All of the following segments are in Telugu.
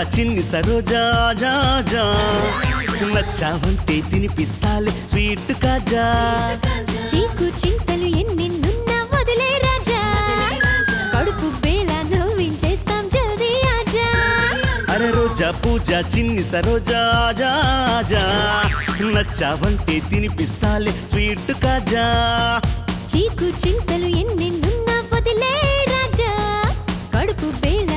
పూజ చిన్ని సరోజా జా జా. నచ్చావంటే తినిపిస్తాలే స్వీట్ కాజా. చీకు చింతలు ఎన్నెన్నున్నా వదిలే రాజా. కడుపు బేళ నవ్వించేస్తాం జల్దీ ఆజా. అరే రోజా పూజ చిన్ని సరోజా జా జా. నచ్చావంటే తినిపిస్తాలే స్వీట్ కాజా. చీకు చింతలు ఎన్నెన్నున్నా వదిలే రాజా. కడుపు బేళ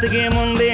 బ్రతికేముంది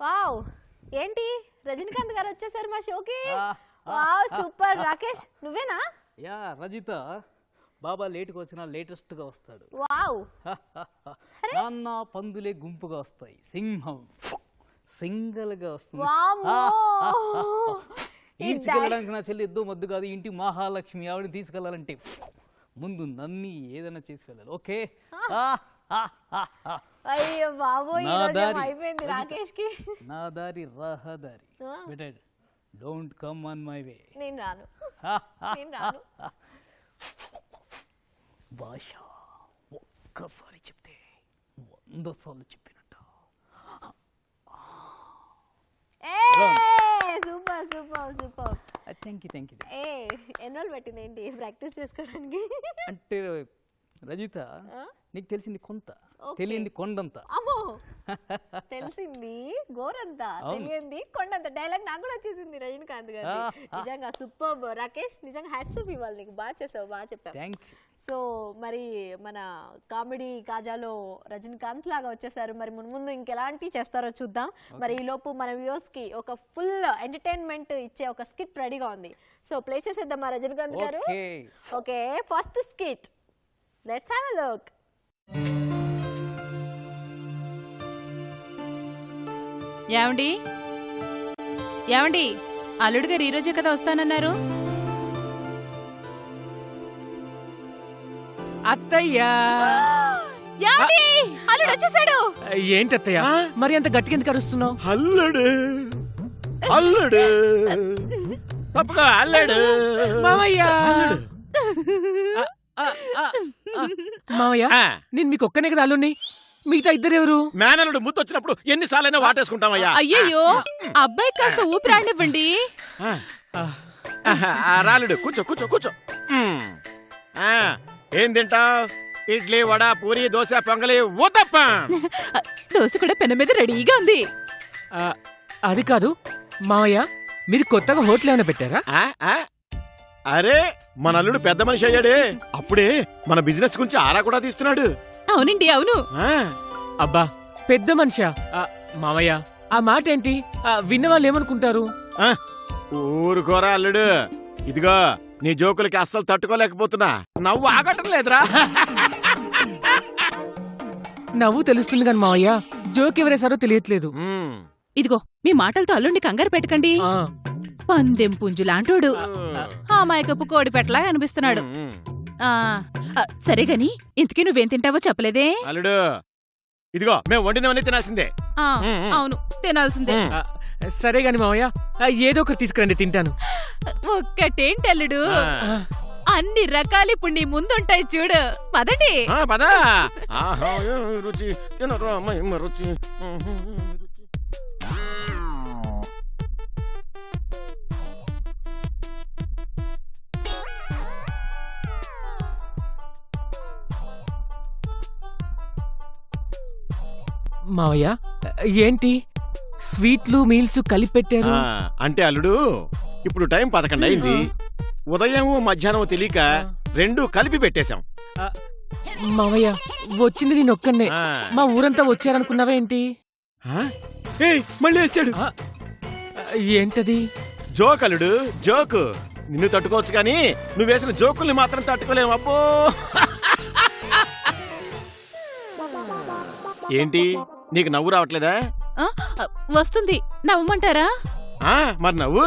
వావ్. ఏంటి? రజనీకాంత్ గారు వచ్చేసారు మా షోకి? Wow super. రాకేష్ నువ్వేనా? యా రజిత. బాబా లేటుగా వచ్చినా లేటెస్ట్గా వస్తాడు. వావ్. నాన్న పందులే గుంపుగా వస్తాయి. సింహం. సింగల్గా వస్తుంది ఈడ్చుకెళ్ళడానికి నా చెల్లి ఎద్దు మొద్దు కాదు. ఇంటి మహాలక్ష్మి ఆవిడని తీసుకెళ్ళాలంటే ముందు నన్ని ఏదైనా చేసి వెళ్ళాలి. ఓకే? అయ్యో బాబోయ్ ఈ రోజు దారి. అయిపోయింది రాకేష్కి నా దారి రహదారి. Better don't come on my way. నేను రాను. నేను రాను. భాష ఒక్కసారి చెప్తే వంద సార్లు చెప్పినట్టు. ఏ super super super. Thank you thank you ఏ ఎన్ని రోజులు పట్టింది ఏంటి? ప్రాక్టీస్ చేసుకోవడానికి? అంటే రజిత నీకు తెలిసింది కొంత. తెలియంది కొండంత. అమ్మో! తెలిసింది గోరంతా. తెలియంది కొండంత. డైలాగ్ నాకు కూడా వచ్చేసింది రజనీకాంత్ గారు. నిజంగా సూపర్ రాకేష్ నిజంగా హ్యాట్స్ ఇవ్వాలి నీకు. బాగా చేసావు బాగా చెప్పావు. సో మరి మన కామెడీ కాజాలో రజనీకాంత్ లాగా వచ్చేసారు. మరి ముందు ముందు ఇంకెలాంటి చేస్తారో చూద్దాం. మరి ఈ లోపు మన వ్యూవర్స్కి ఒక ఫుల్ ఎంటర్టైన్మెంట్ ఇచ్చే ఒక స్కిట్ రెడీగా ఉంది. సో ప్లే చేసేద్దామా రజనీకాంత్ గారు. Okay. First skit let's have a look ఏమండి? ఏమండి? అల్లుడు గారు ఈరోజే కదా వస్తానన్నారు? అత్తయ్యా! ఏమండి? అల్లుడు వచ్చేసాడు! ఏంటత్తయ్య? మరి అంత గట్టిగా ఎందుకు అరుస్తున్నావు? అల్లుడు! అల్లుడు! తప్పగా అల్లుడు! మామయ్య! అల్లుడు. మామయ్య నేను మీకు ఒక్కనే కదా అల్లుడిని మిగతా ఇద్దరు ఎవరు మేనల్లుడు ముద్దు వచ్చినప్పుడు ఎన్నిసార్లైనా వాటేసుకుంటామయ్యా. అయ్యయ్యో అబ్బాయి కాస్త ఊపిరాడివ్వండి రాలుడు కూర్చో కూర్చో కూర్చో. ఏం తింటావ్? ఇడ్లీ వడ పూరి దోశ పొంగలి ఊతప్ప దోశ కూడా పెన మీద రెడీగా ఉంది. ఆ, అది కాదు మామయ్య మీరు కొత్తగా హోటల్ ఏమైనా పెట్టారా? ఆ, ఆ. అరే మన అల్లుడు పెద్ద మనిషి అయ్యాడే. అప్పుడే మన బిజినెస్ గురించి ఆరా కూడా తీస్తున్నాడు. అవునండి అవును. ఆ, అబ్బా పెద్ద మనిషా? ఆ, మామయ్య ఆ మాట ఏంటి ఆ, విన్న వాళ్ళు ఏమనుకుంటారు ఆ, ఊరుకోరా అల్లుడు. ఇదిగో నీ జోకులకి అస్సలు తట్టుకోలేకపోతున్నా. నవ్వు ఆగటం లేదురా. నవ్వు తెలుస్తుంది కానీ మామయ్య జోక్ ఎవరేసారో తెలియట్లేదు. మ్మ్. ఇదిగో మీ మాటలతో అల్లుడిని కంగారు పెట్టకండి. ఆ, పందెం పుంజు లాంటోడు మైకప్పు కోడి పెట్టలా అనిపిస్తున్నాడు. సరే గాని ఇంతకీ నువ్వేం తింటావో చెప్పలేదే? అల్లుడు ఇదిగో మేము వండినవన్నీ తినాల్సిందే. అవును తినాల్సిందే. సరే గాని మామయ్య ఏదో ఒకటి తీసుకురండి తింటాను. ఒక్కటేంటి అల్లుడు? అన్ని రకాలు ఇప్పుడు నీ ముందుంటాయి చూడు. పదండి. ఆ, పదా. రుచి రుచి. మావయ్య. ఏంటి? స్వీట్లు మీల్స్ కలిపి పెట్టారు ఆ, అంటే అల్లుడు ఇప్పుడు టైం పదకొండు అయింది. ఉదయం మధ్యాహ్నం తెలియక రెండు కలిపి పెట్టేశాం. మావయ్య వచ్చింది నేను ఒక్కనే ఆ. మా ఊరంతా వచ్చారనుకున్నావా ఏంటి? ఆ? ఏయ్, మళ్ళీ వేసాడు ఆ, ఏంటది? జోక్ అల్లుడు జోక్. నిన్ను తట్టుకోవచ్చు కానీ నువ్వు వేసిన జోకుల్ని మాత్రం తట్టుకోలేము. అబ్బో. ఏంటి? నీకు నవ్వు రావట్లేదా? వస్తుంది. నవ్వమంటారా? ఆ మరి నవ్వు.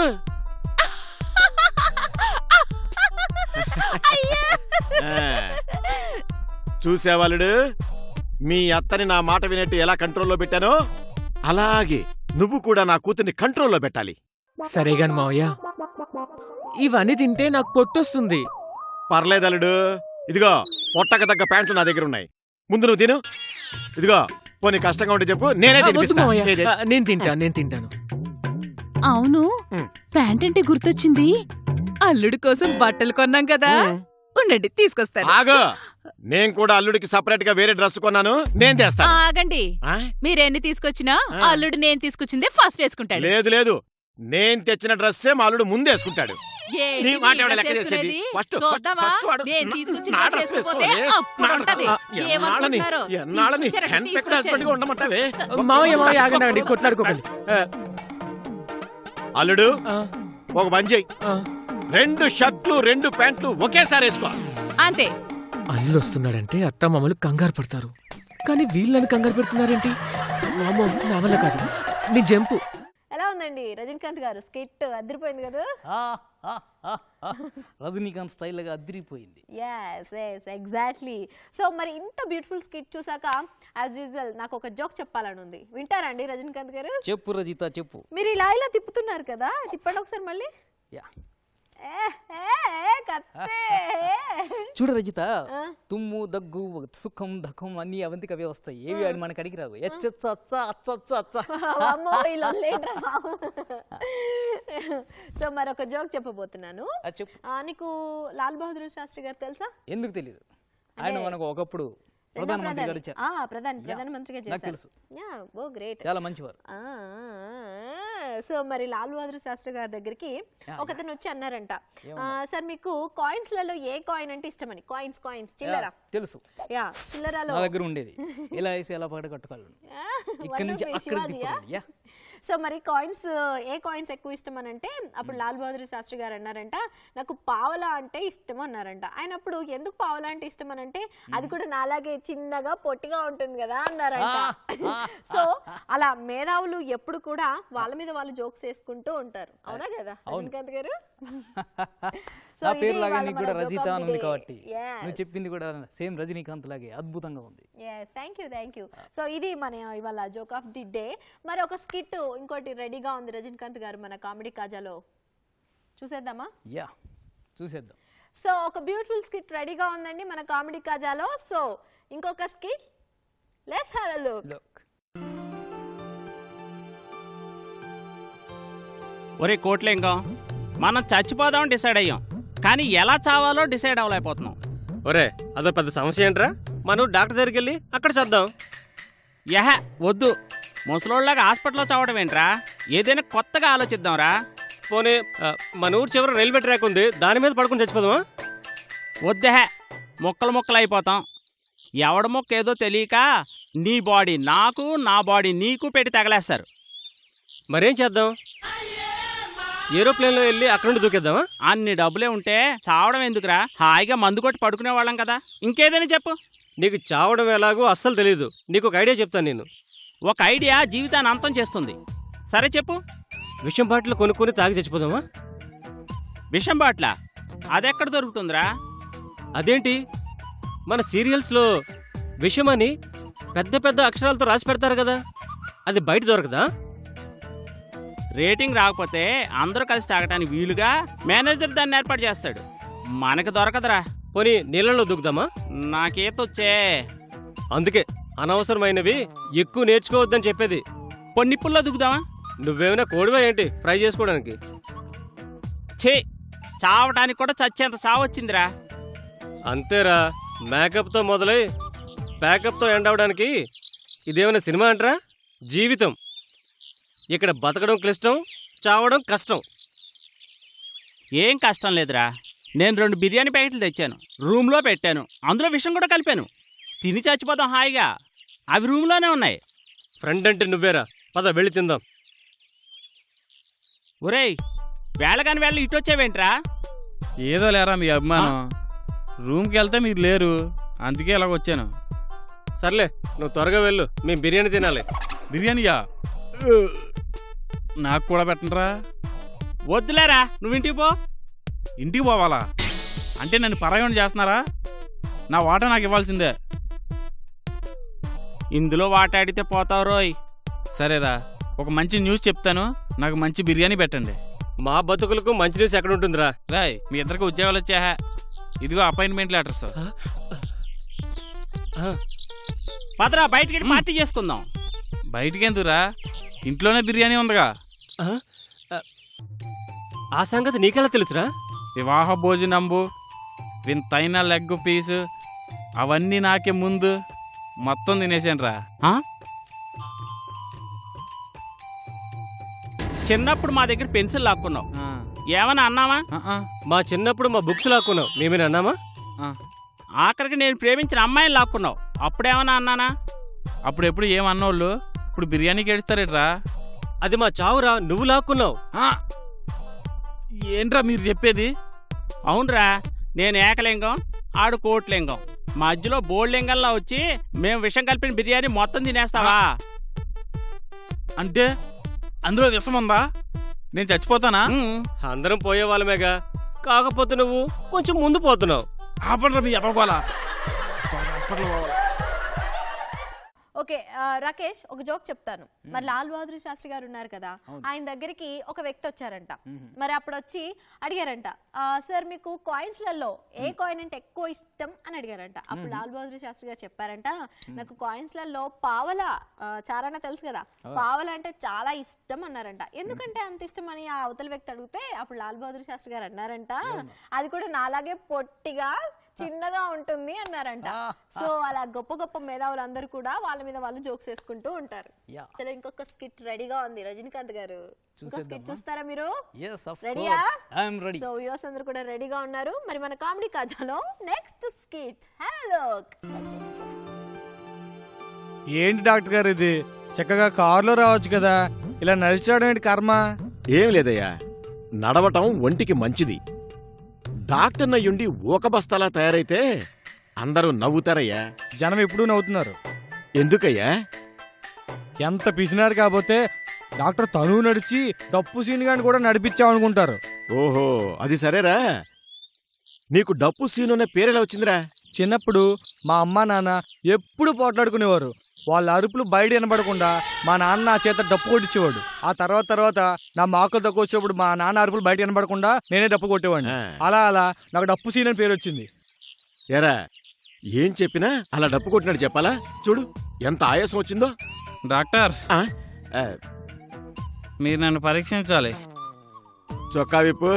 చూసేవాళ్ళుడు మీ అత్తని నా మాట వినట్టు ఎలా కంట్రోల్లో పెట్టానో అలాగే నువ్వు కూడా నా కూతుర్ని కంట్రోల్లో పెట్టాలి. సరే గాని మావయ్య ఇవన్నీ తింటే నాకు పొట్టొస్తుంది. పర్లేదలుడు. ఇదిగో పొట్టక తగ్గ ప్యాంట్లు నా దగ్గర ఉన్నాయి. ముందు నువ్వు తిను. ఇదిగో పోనీ కష్టంగా ఉంటే చెప్పు. నేనే తినిపిస్తా. నేను తింటాను నేను తింటాను. అవును. ఉమ్. ప్యాంట్ అంటే గుర్తొచ్చింది. అల్లుడి కోసం బట్టలు కొన్నాం కదా. ఉమ్. ఉండండి తీసుకొస్తాను. ఆగు. నేను కూడా అల్లుడికి సపరేట్గా వేరే డ్రెస్ కొన్నాను. నేను తెస్తాను. ఆగండి. ఆ? మీరెన్ని తీసుకొచ్చినా ఆ. అల్లుడు నేను తీసుకొచ్చిందే ఫస్ట్ వేసుకుంటాడు. లేదు లేదు. నేను తెచ్చిన డ్రెస్సే మా అల్లుడు ముందు వేసుకుంటాడు ఏంటి నీ మాట ఎవడ లెక్క చేసేది? వాడు నా- నా డ్రెస్ నా. డ్రెస్. ఎన్నాళ్ళని? ఎన్నాళ్ళని గా ఉండమంటావే? మావయ్య మావయ్య ఆగండి ఆగండి కొట్లాడుకోకండి. ఆ, అల్లుడు ఆ, ఒక పని ఆ. రెండు షర్ట్లు రెండు ప్యాంట్లు ఒకేసారి వేసుకో. అంతే. అల్లుడు వస్తున్నాడంటే అత్త మామలు కంగారు పడతారు. కానీ వీళ్ళని కంగారు పెడుతున్నారేంటి? మామో నా వల్ల కాదు. నీ జంపు. ఎలా ఉందండి. రజనీకాంత్ గారు స్కిట్ అదిరిపోయింది కదా. రజనీకాంత్ స్టైల్గా అదిరిపోయింది. ఎస్ ఎస్ ఎగ్జాక్ట్లీ సో మరి ఇంత బ్యూటిఫుల్ స్కిట్ చూసాక యాజ్ యూజువల్ నాకు ఒక జోక్ చెప్పాలని ఉంది. వింటారండి రజనీకాంత్ గారు? చెప్పు రజిత చెప్పు. మీరు ఇలా ఇలా తిప్పుతున్నారు కదా. తిప్పండి ఒకసారి మళ్ళీ. యా చూడు రజిత? తుమ్ము దగ్గు సుఖం ధకం అన్ని అవంతికి అవే వస్తాయి ఏవి అని మనకి అడిగి రావు ఎచ్చచ్చ అచ్చ అచ్చ సో మరి ఒక జోక్ చెప్పబోతున్నాను. నీకు లాల్ బహదూర్ శాస్త్రి గారు తెలుసా? ఎందుకు తెలియదు ఆయన మనకు ఒకప్పుడు ప్రధానమంత్రి ప్రధాని. గారు ప్రధాని ప్రధానమంత్రిగా చేశారు. తెలుసు. Oh great. చాలా మంచివారు. సో మరి లాల్ బహదూర్ శాస్త్రి గారి దగ్గరికి ఒకతను వచ్చి అన్నారంట. సార్ మీకు కాయిన్స్లలో ఏ కాయిన్ అంటే ఇష్టమని? కాయిన్స్ కాయిన్స్ చిల్లర. తెలుసు. యా చిల్లరలో నా దగ్గర ఉండేది. ఎలా వేసి ఎలా పగడ కట్టుకోవాలి ఇక్కడ నుంచి అక్కడ యా. సో మరి కాయిన్స్ ఏ కాయిన్స్ ఎక్కువ ఇష్టం అని అంటే అప్పుడు లాల్ బహదూర్ శాస్త్రి గారు అన్నారంట నాకు పావలా అంటే ఇష్టం అన్నారంట. ఆయన అప్పుడు ఎందుకు పావలా అంటే ఇష్టం అని అంటే అది కూడా నాలాగే చిన్నగా పొట్టిగా ఉంటుంది కదా అన్నారంట. సో అలా మేధావులు ఎప్పుడు కూడా వాళ్ళ మీద వాళ్ళు జోక్స్ వేసుకుంటూ ఉంటారు. అవునా కదా. రజనీకాంత్ గారు? నా పేరు లాగా నీకు మన కూడా రజిత అని ఉంది. కాబట్టి. నువ్వు చెప్పింది కూడా సేమ్ రజనీకాంత్ లాగే అద్భుతంగా ఉంది. Thank you thank you so ఇది మన ఇవాళ జోక్ ఆఫ్ ది డే మరి ఒక స్కిట్ ఇంకోటి రెడీగా ఉంది రజనీకాంత్ గారు మన కామెడీ కాజాలో. చూసేద్దామా? యా చూసేద్దాం. సో ఒక బ్యూటిఫుల్ స్కిట్ రెడీగా ఉందండి మన కామెడీ కాజాలో. సో ఇంకొక skit let's have a look look ఒరే కోట్లింగం? మనం చచ్చిపోదాం డిసైడ్ అయ్యాం. కానీ ఎలా చావాలో డిసైడ్ అవ్వలేకపోతున్నాం. ఒరే అదో పెద్ద సమస్య ఏంట్రా? మనం డాక్టర్ దగ్గరికి వెళ్ళి అక్కడ చూద్దాం. యహ వద్దు. ముసలోళ్ళగా హాస్పిటల్లో చావడం ఏంట్రా? ఏదైనా కొత్తగా ఆలోచిద్దాంరా. పోనీ ఆ, మన ఊరు చివర రైల్వే ట్రాక్ ఉంది. దాని మీద పడుకుని చచ్చిపోదామా? వద్దహ ముక్కలు ముక్కలు అయిపోతాం. ఎవడ ముక్క ఏదో తెలియక నీ బాడీ నాకు నా బాడీ నీకు పెట్టి తగలేస్తారు. మరేం చేద్దాం? ఏరోప్లేన్లో వెళ్ళి అక్కడ నుండి దూకేద్దామా? అన్ని డబ్బులే ఉంటే చావడం ఎందుకురా? హాయిగా మందు కొట్టి పడుకునే వాళ్ళం కదా. ఇంకేదైనా చెప్పు. నీకు చావడం ఎలాగో అస్సలు తెలియదు నీకు ఒక ఐడియా చెప్తాను నేను. ఒక ఐడియా జీవితాన్ని అంతం చేస్తుంది. సరే చెప్పు. విషం బాటిల్ కొనుక్కొని తాగి చచ్చిపోదామా? విషం బాట్ల? అదెక్కడ దొరుకుతుందిరా? అదేంటి? మన సీరియల్స్లో విషం అని పెద్ద పెద్ద అక్షరాలతో రాసి పెడతారు కదా. అది బయట దొరకదా? రేటింగ్ రాకపోతే అందరూ కలిసి తాగటానికి వీలుగా మేనేజర్ దాన్ని ఏర్పాటు చేస్తాడు. మనకు దొరకదురా. పోనీ నీళ్ళలో దూకుదామా నాకేతొచ్చే. అందుకే అనవసరమైనవి ఎక్కువ నేర్చుకోవద్దని చెప్పేది. పొన్నిప్పుల్లో దిగుదామా నువ్వేమైనా కోడివా ఏంటి? ఫ్రై చేసుకోవడానికి. ఛే చావటానికి కూడా చచ్చేంత చావొచ్చిందిరా. అంతేరా మేకప్తో మొదలై ప్యాకప్తో ఎండ్ అవడానికి ఇదేమైనా సినిమా అంటారా? జీవితం. ఇక్కడ బతకడం క్లిష్టం చావడం కష్టం. ఏం కష్టం లేదురా. నేను రెండు బిర్యానీ ప్యాకెట్లు తెచ్చాను. రూమ్లో పెట్టాను. అందులో విషం కూడా కలిపాను. తిని చచ్చిపోదాం హాయిగా. అవి రూమ్లోనే ఉన్నాయి. ఫ్రెండ్ అంటే నువ్వేరా? పద వెళ్ళి తిందాం. ఒరేయ్ వేళగాని వేళ ఇటు వచ్చావేంట్రా? ఏదో లేరా మీ అభిమానం. రూమ్కి వెళ్తే మీరు లేరు. అందుకే ఇలాగ వచ్చాను. సర్లే నువ్వు త్వరగా వెళ్ళు. మేము బిర్యానీ తినాలి. బిర్యానీయా? నాకు కూడా పెట్టండిరా వద్దులేరా నువ్వు ఇంటికి పో. ఇంటికి పోవాలా? అంటే నన్ను పరాయణ చేస్తున్నారా? నా వాటా నాకు ఇవ్వాల్సిందే. ఇందులో వాటాడితే పోతావు రోయ్. సరేరా ఒక మంచి న్యూస్ చెప్తాను. నాకు మంచి బిర్యానీ పెట్టండి. మా బతుకులకు మంచి న్యూస్ ఎక్కడ ఉంటుందిరా? రాయ్ మీ ఇద్దరికి ఉద్యోగాలు వచ్చాహా ఇదిగో అపాయింట్మెంట్ లెటర్స్. పదరా బయటికి పార్టీ చేసుకుందాం. బయటికి ఎందుకురా? ఇంట్లోనే బిర్యానీ ఉందిగా. ఆ? సంగతి నీకెలా తెలుసురా? వివాహ భోజనంబు వింతైన లెగ్ పీసు అవన్నీ నాకే ముందు మొత్తం తినేసాను రా ఆ? చిన్నప్పుడు మా దగ్గర పెన్సిల్ లాక్కున్నావు. ఏమన్నా అన్నావా? మా చిన్నప్పుడు మా బుక్స్ లాక్కున్నావు. మేమేనా అన్నామా? ఆఖరికి నేను ప్రేమించిన అమ్మాయిని లాక్కున్నావు. అప్పుడేమన్నా అన్నానా? అప్పుడు ఎప్పుడు ఏమన్నోళ్ళు? ఇప్పుడు బిర్యానీకి ఏడుస్తారేట్రా అది మా చావురా నువ్వు లాక్కున్నావు! ఏంట్రా మీరు చెప్పేది? అవునరా నేను ఏకలింగం ఆడు కోట్లింగం. మధ్యలో బోల్లింగంలా వచ్చి మేము విషం కలిపిన బిర్యానీ మొత్తం తినేస్తావా? అంటే అందులో విషం ఉందా? నేను చచ్చిపోతానా. అందరం పోయే వాళ్ళమేగా కాకపోతే నువ్వు కొంచెం ముందు పోతున్నావు. ఆపండ్రా మీ ఎతకోవాలా హాస్పిటల్ పోవాలి. ఓకే రాకేష్ ఒక జోక్ చెప్తాను. మరి లాల్ బహదూర్ శాస్త్రి గారు ఉన్నారు కదా. ఆయన దగ్గరికి ఒక వ్యక్తి వచ్చారంట. మరి అప్పుడు వచ్చి అడిగారంట "ఆ, సార్ మీకు కాయిన్స్లలో ఏ కాయిన్ అంటే ఎక్కువ ఇష్టం? అని అడిగారంట. అప్పుడు లాల్ బహదూర్ శాస్త్రి గారు చెప్పారంట నాకు కాయిన్స్లలో పావల ఆ, చారాన తెలుసు కదా పావల అంటే చాలా ఇష్టం అన్నారంట. ఎందుకంటే అంత ఇష్టం అని ఆ అవతల వ్యక్తి అడిగితే అప్పుడు లాల్ బహదూర్ శాస్త్రి గారు అన్నారంట. అది కూడా నాలాగే పొట్టిగా చిన్నగా ఉంటుంది అన్నారంట. సో అలా గొప్ప గొప్ప మేధావులు అందరూ కూడా వాళ్ళ మీద వాళ్ళు జోక్స్ వేసుకుంటూ ఉంటారు. యా. ఇందులో ఇంకొక స్కిట్ రెడీగా ఉంది. రజనీకాంత్ గారు. స్కిట్? చూస్తారా మీరు? Yes of Ready-యా? Course I'm ready so views అందరూ కూడా రెడీగా ఉన్నారు. మరి మన కామెడీ కాజాలో నెక్స్ట్ స్కిట్ హలో ఏంటి డాక్టర్ గారు ఇది? చక్కగా కారులో రావచ్చు కదా. ఇలా నడిచడం ఏంటి కర్మ? ఏం లేదయ్యా. నడవటం ఒంటికి మంచిది. డాక్టర్ నయ్యుండి ఊక బస్తాలా తయారైతే అందరూ నవ్వుతారయ్యా. జనం ఎప్పుడూ నవ్వుతున్నారు. ఎందుకయ్యా? ఎంత పిసినారు కాకపోతే డాక్టర్ తను నడిచి డప్పు సీన్ గాని కూడా నడిపించామనుకుంటారు ఓహో అది సరేరా. నీకు డప్పు సీను అనే పేరెలా వచ్చిందిరా? చిన్నప్పుడు మా అమ్మ నాన్న ఎప్పుడు పోట్లాడుకునేవారు. వాళ్ళ అరుపులు బయట వినబడకుండా మా నాన్న నా చేత డప్పు కొట్టించేవాడు. ఆ తర్వాత తర్వాత నా మాకు తక్కువ వచ్చినప్పుడు మా నాన్న అరుపులు బయట వినబడకుండా నేనే డప్పు కొట్టేవాడిని. అలా అలా నాకు డప్పు సీన్ అని పేరు వచ్చింది. ఏరా ఏం చెప్పినా అలా డప్పు కొట్టినాడు చెప్పాలా? చూడు ఎంత ఆయాసం వచ్చిందో. డాక్టర్. మీరు నన్ను పరీక్షించాలి. చొక్కా విప్పు.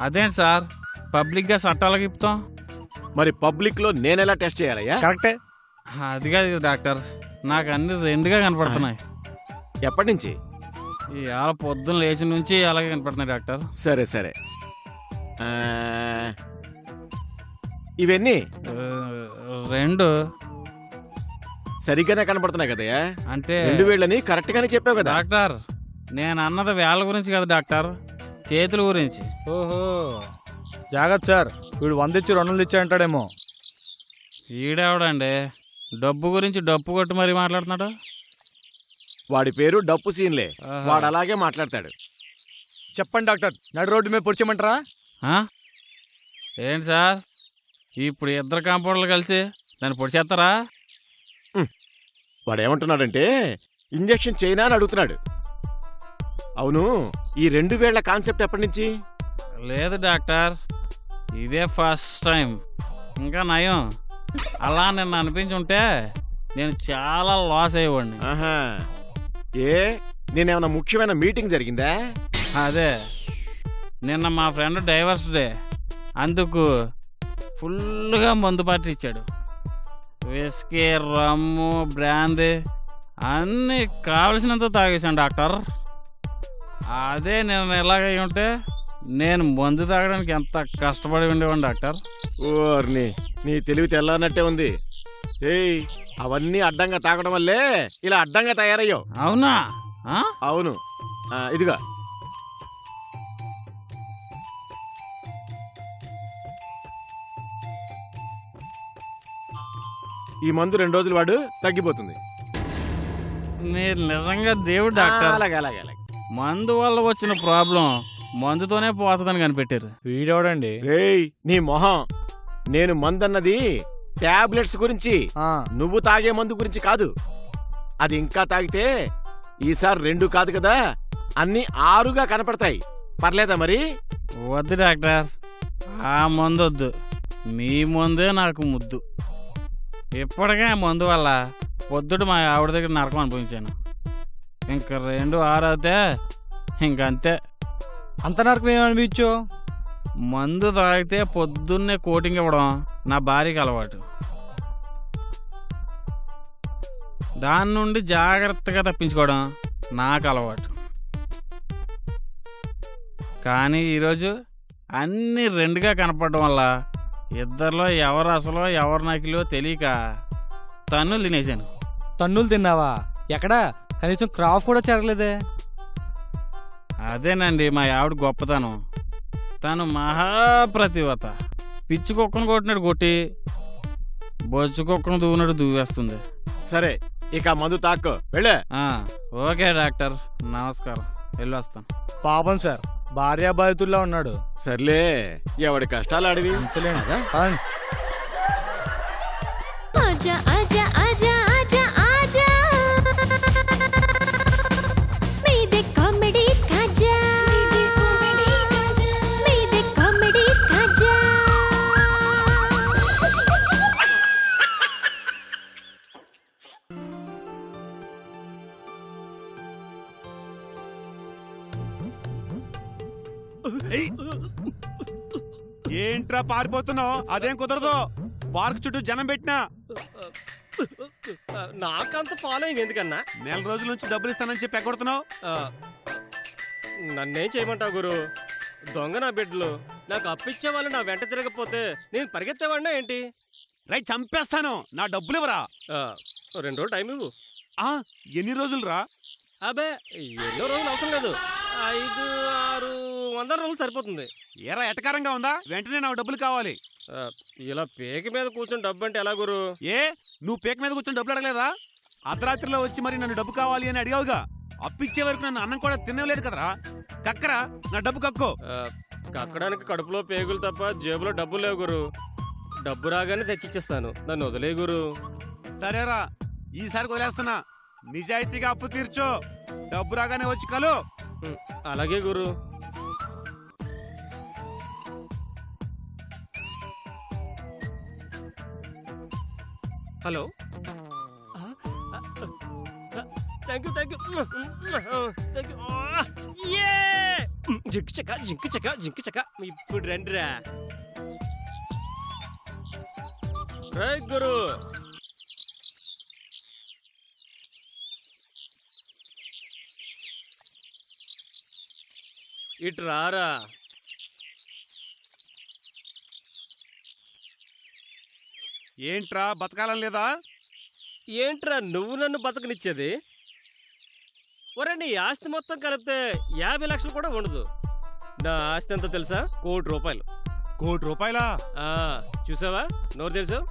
అదేంటి సార్ పబ్లిక్గా చట్టాలకు ఇప్పుతాం మరి పబ్లిక్లో నేనెలా టెస్ట్ చేయాలయ్యా? కరెక్టే. అది కాదు డాక్టర్. నాకు అన్ని రెండుగా కనపడుతున్నాయి. ఎప్పటి నుంచి? ఇవాళ పొద్దున్న లేచి నుంచి అలాగే కనపడుతున్నాయి డాక్టర్. సరే సరే. ఆ, ఇవన్నీ? ఆ, రెండు. సరిగ్గానే కనబడుతున్నాయి కదయ్యా? అంటే రెండు వేళ్ళని కరెక్ట్ గానే చెప్పావు కదా. డాక్టర్ నేను అన్నది వేళ్ళ గురించి కదా డాక్టర్ చేతుల గురించి. ఓహో. జాగ్రత్త సార్ వీడు వంద ఇచ్చి రెండు వందలు ఇచ్చి అంటాడేమో ఈడేవడండి? డబ్బు గురించి డప్పు కొట్టి మరీ మాట్లాడుతున్నాడు? వాడి పేరు డప్పు సీన్లే. ఆహా. వాడు అలాగే మాట్లాడతాడు. చెప్పండి డాక్టర్ నడు రోడ్డు మీద పొడిచేయమంటారా ఆ? ఏంటి సార్? ఇప్పుడు ఇద్దరు కాంపౌండర్లు కలిసి నన్ను పొడిచేస్తారా వాడు ఏమంటున్నాడంటే ఇంజెక్షన్ చేయనా అని అడుగుతున్నాడు. అవును ఈ రెండు వేళ్ళ కాన్సెప్ట్ ఎప్పటి నుంచి? లేదు డాక్టర్ ఇదే ఫస్ట్ టైం. ఇంకా నయం. అలా నిన్ను అనిపించుంటే నేను చాలా లాస్ అయ్యేవాడిని. ఆహా. ఏ నేనేమన్నా ముఖ్యమైన మీటింగ్ జరిగిందా? అదే నిన్న మా ఫ్రెండ్ డైవర్స్ డే అందుకు ఫుల్గా మందు పార్టీ ఇచ్చాడు. విస్కీ రమ్ము బ్రాందీ అన్నీ కావలసినంత తాగేశాను డాక్టర్. అదే నేను ఎలాగై ఉంటే నేను మందు తాగడానికి ఎంత కష్టపడి ఉండేవాడిని డాక్టర్? ఓర్ని నీ తెలివి తెల్లనట్టే ఉంది. ఏయ్ అవన్నీ అడ్డంగా తాగడం వల్లే ఇలా అడ్డంగా తయారయ్యావు. అవునా? ఆ? అవును. ఆ, ఇదిగా. ఈ మందు రెండు రోజులు వాడు తగ్గిపోతుంది. మీరు నిజంగా దేవుడు డాక్టర్. అలాగే అలాగే అలాగే. మందు వల్ల వచ్చిన ప్రాబ్లం మందుతోనే పోతుందని కనిపెట్టారు. వీడెవడండి? రేయ్ నీ మొహం. నేను మందన్నది టాబ్లెట్స్ గురించి. ఆ, నువ్వు తాగే మందు గురించి కాదు. అది ఇంకా తాగితే ఈసారి రెండు కాదు కదా. అన్ని ఆరుగా కనపడతాయి. పర్లేదా మరి? వద్దు డాక్టర్. ఆ మందు వద్దు మీ మందే నాకు ముద్దు. ఇప్పటికే ఆ మందు వల్ల పొద్దుట మా ఆవిడ దగ్గర నరకం అనుభవించాను. ఇంక రెండు ఆరు అవుతే ఇంకంతే. అంత నరకం ఏమనిపించు మందు తాగితే పొద్దున్నే కోటింగ్ ఇవ్వడం నా భార్యకి అలవాటు. దాని నుండి జాగ్రత్తగా తప్పించుకోవడం నాకు అలవాటు. కానీ ఈరోజు అన్ని రెండుగా కనపడడం వల్ల ఇద్దరిలో ఎవరు అసలో ఎవరు నకిలో తెలియక తన్నులు తినేశాను. తన్నులు తిన్నావా? ఎక్కడా? కనీసం క్రాఫ్ కూడా చెరగలేదే అదేనండి మా ఆవిడ గొప్పతనం. తను మహాప్రతివత. పిచ్చి కుక్కను కొట్టినట్టు కొట్టి బొచ్చు కుక్కను దూవినట్టు దూవేస్తుంది. సరే ఇక మందు తాక్కో వెళ్ళే. Okay doctor. నమస్కారం. వెళ్ళొస్తాను. పాపం సార్ భార్యా బాధితుల్లో ఉన్నాడు. సర్లే ఎవడి కష్టాలు అడివి అంతేలేండి. ఏంట్రా పారిపోతున్నావు? అదేం కుదరదు. పార్క్ చుట్టూ జనం పెట్టినా. నాకంత ఫాలోయింగ్ ఎందుకన్నా? నెల రోజుల నుంచి డబ్బులు ఇస్తానని చెప్పి ఎగ్గొడుతున్నావు? ఆ, నన్నేం చేయమంటావు గురు? దొంగ నా బిడ్డలు. నాకు అప్పిచ్చే వాళ్ళు నా వెంట తిరగకపోతే నేను పరిగెత్తేవాడినా ఏంటి? రై చంపేస్తాను. నా డబ్బులు ఇవ్వరా? రెండు రోజులు టైం ఇవ్వు. ఆ, ఎన్ని రోజులు రా? అబే ఎన్నో రోజులు అవసరం లేదు. ఐదు ఆరు వందల రోజులు సరిపోతుంది. ఏరా ఎటకారంగా ఉందా? వెంటనే నాకు డబ్బులు కావాలి. ఆ, ఇలా పేక మీద కూర్చొని డబ్బు అంటే ఎలా గురు? ఏ నువ్వు పేక మీద కూర్చొని డబ్బులు అడగలేదా? అర్ధరాత్రిలో వచ్చి మరి నన్ను డబ్బు కావాలి అని అడిగావుగా. అప్పిచ్చే వరకు నన్ను అన్నం కూడా తినలేదు కదరా. కక్కరా నా డబ్బు కక్కో. ఆ, కక్కడానికి కడుపులో పేగులు తప్ప జేబులో డబ్బులు లేవు గురు. డబ్బు రాగానే తెచ్చిచ్చేస్తాను. నన్ను వదిలే గురు. సరేరా ఈసారి వదిలేస్తున్నా. నిజాయితీగా అప్పు తీర్చు. డబ్బు రాగానే వచ్చి కలు. అలాగే గురు. Hello. Thank you thank you. Thank you. Zinc చక్క జింకు చక్క జింకు చక్క. ఇప్పుడు రండిరా. రైట్ గురు. ఇటు రారా. ఏంట్రా బతకాలం లేదా? ఏంట్రా నువ్వు నన్ను బతకనిచ్చేది? ఒరే నీ ఆస్తి మొత్తం కలిపితే యాభై లక్షలు కూడా ఉండదు. నా ఆస్తి ఎంత తెలుసా? కోటి రూపాయలు. కోటి రూపాయలా? చూసావా? నోరు తెలుసు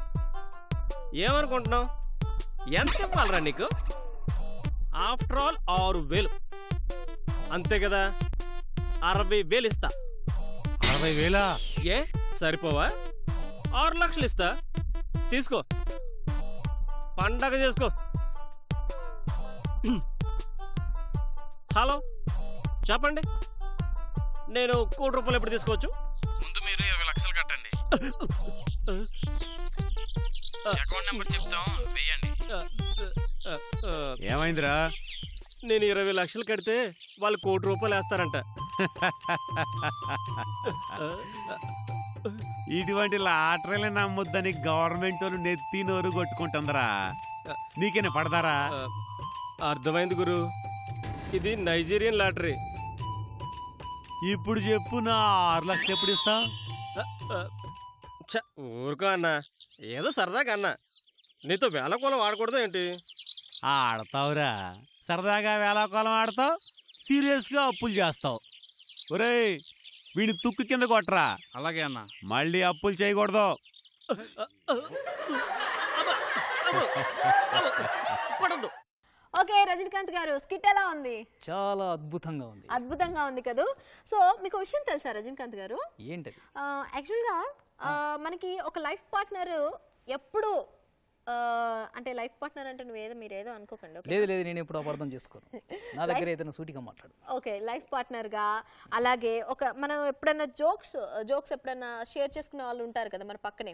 ఏమనుకుంటున్నావు? ఎంత ఇవ్వాలరా నీకు? ఆఫ్టర్ ఆల్ ఆరు వేలు. అంతే కదా? అరవై వేలు ఇస్తా. అరవై వేలా? ఏ సరిపోవా? ఆరు లక్షలు ఇస్తా. తీసుకో. పండగ చేసుకో. హలో చెప్పండి. నేను కోటి రూపాయలు ఎప్పుడు తీసుకోవచ్చు? ముందు మీరు ఇరవై లక్షలు కట్టండి. అకౌంట్ నెంబర్ చెప్తాం వెయ్యండి. ఏమైందిరా? నేను ఇరవై లక్షలు కడితే వాళ్ళు కోటి రూపాయలు వేస్తారంట. ఇటువంటి లాటరీలు నమ్మొద్దని గవర్నమెంట్ వాళ్ళు నెత్తి నోరు కొట్టుకుంటుందిరా. నీకేనే పడదారా? అర్థమైంది గురు. ఇది నైజీరియన్ లాటరీ ఇప్పుడు చెప్పు నా ఆరు లక్షలు ఎప్పుడు ఇస్తా? ఊరుకో అన్న. ఏదో సరదాగా అన్న. నీతో వేలకోలం ఆడకూడదు ఏంటి? ఆడతావురా. సరదాగా వేలాకోలం ఆడతావు సీరియస్గా అప్పులు చేస్తావు. ఒరేయ్ వీడిని తుక్కు కింద కొట్టరా. అలాగే అన్న. మళ్ళీ అప్పులు చేయకూడదు. ఓకే రజనీకాంత్ గారు స్కిట్ ఎలా ఉంది? చాలా అద్భుతంగా ఉంది. అద్భుతంగా ఉంది కదూ? సో మీకు విషయం తెలుసా రజనీకాంత్ గారు? ఏంటది? యాక్చువల్గా మనకి ఒక లైఫ్ పార్ట్నర్ ఎప్పుడు అంటే లైఫ్ పార్ట్నర్ అంటే నువ్వేదో మీరేదో అనుకోకండి okay? లేదు లేదు నేను ఎప్పుడు అపార్థం చేసుకోను. నా దగ్గర ఏదైనా సూటిగా మాట్లాడు. ఓకే లైఫ్ పార్ట్నర్గా అలాగే ఒక మనం ఎప్పుడైనా జోక్స్ జోక్స్ ఎప్పుడైనా షేర్ చేసుకునే వాళ్ళు ఉంటారు కదా మన పక్కనే.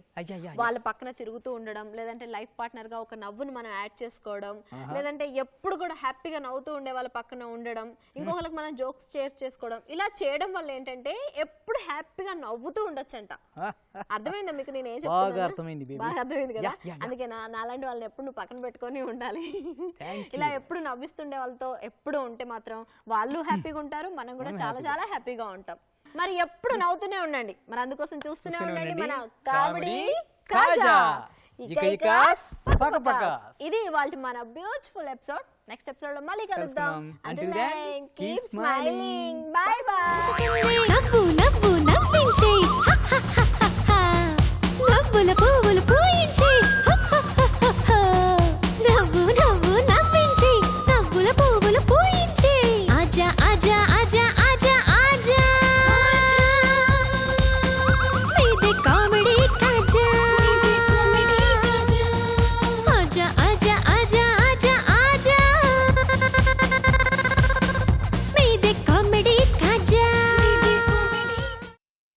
వాళ్ళ పక్కన తిరుగుతూ ఉండడం లేదంటే లైఫ్ పార్ట్నర్గా ఒక నవ్వుని మనం యాడ్ చేసుకోవడం లేదంటే ఎప్పుడు కూడా హ్యాపీగా నవ్వుతూ ఉండే వాళ్ళ పక్కన ఉండడం ఇంకొకరికి మనం జోక్స్ షేర్ చేసుకోవడం ఇలా చేయడం వల్ల ఏంటంటే ఎప్పుడు హ్యాపీగా నవ్వుతూ ఉండొచ్చంట. అర్థమైందా మీకు? నేను ఏం baby. బాగా అర్థమైంది కదా? Yeah, yeah, yeah. అందుకే నా నాలాంటి వాళ్ళని ఎప్పుడు నువ్వు పక్కన పెట్టుకొని ఉండాలి ఇలా ఎప్పుడు నవ్విస్తుండే వాళ్ళతో ఎప్పుడు ఉంటే మాత్రం వాళ్ళు హ్యాపీగా ఉంటారు మనం కూడా చాలా చాలా హ్యాపీగా ఉంటాం మరి ఎప్పుడు నవ్వుతూనే ఉండండి మరి అందుకోసం చూస్తూనే ఉండండి. మన కామెడీ కాజా. కాజా ఇక ఇక ఇక ఇక పక పక. ఇది ఇవాళ మన బ్యూటిఫుల్ ఎపిసోడ్ నెక్స్ట్ ఎపిసోడ్లో మళ్ళీ కలుద్దాం smiling. smiling. Bye bye. నవ్వు నవ్వు నవ్వించే. నవ్వుల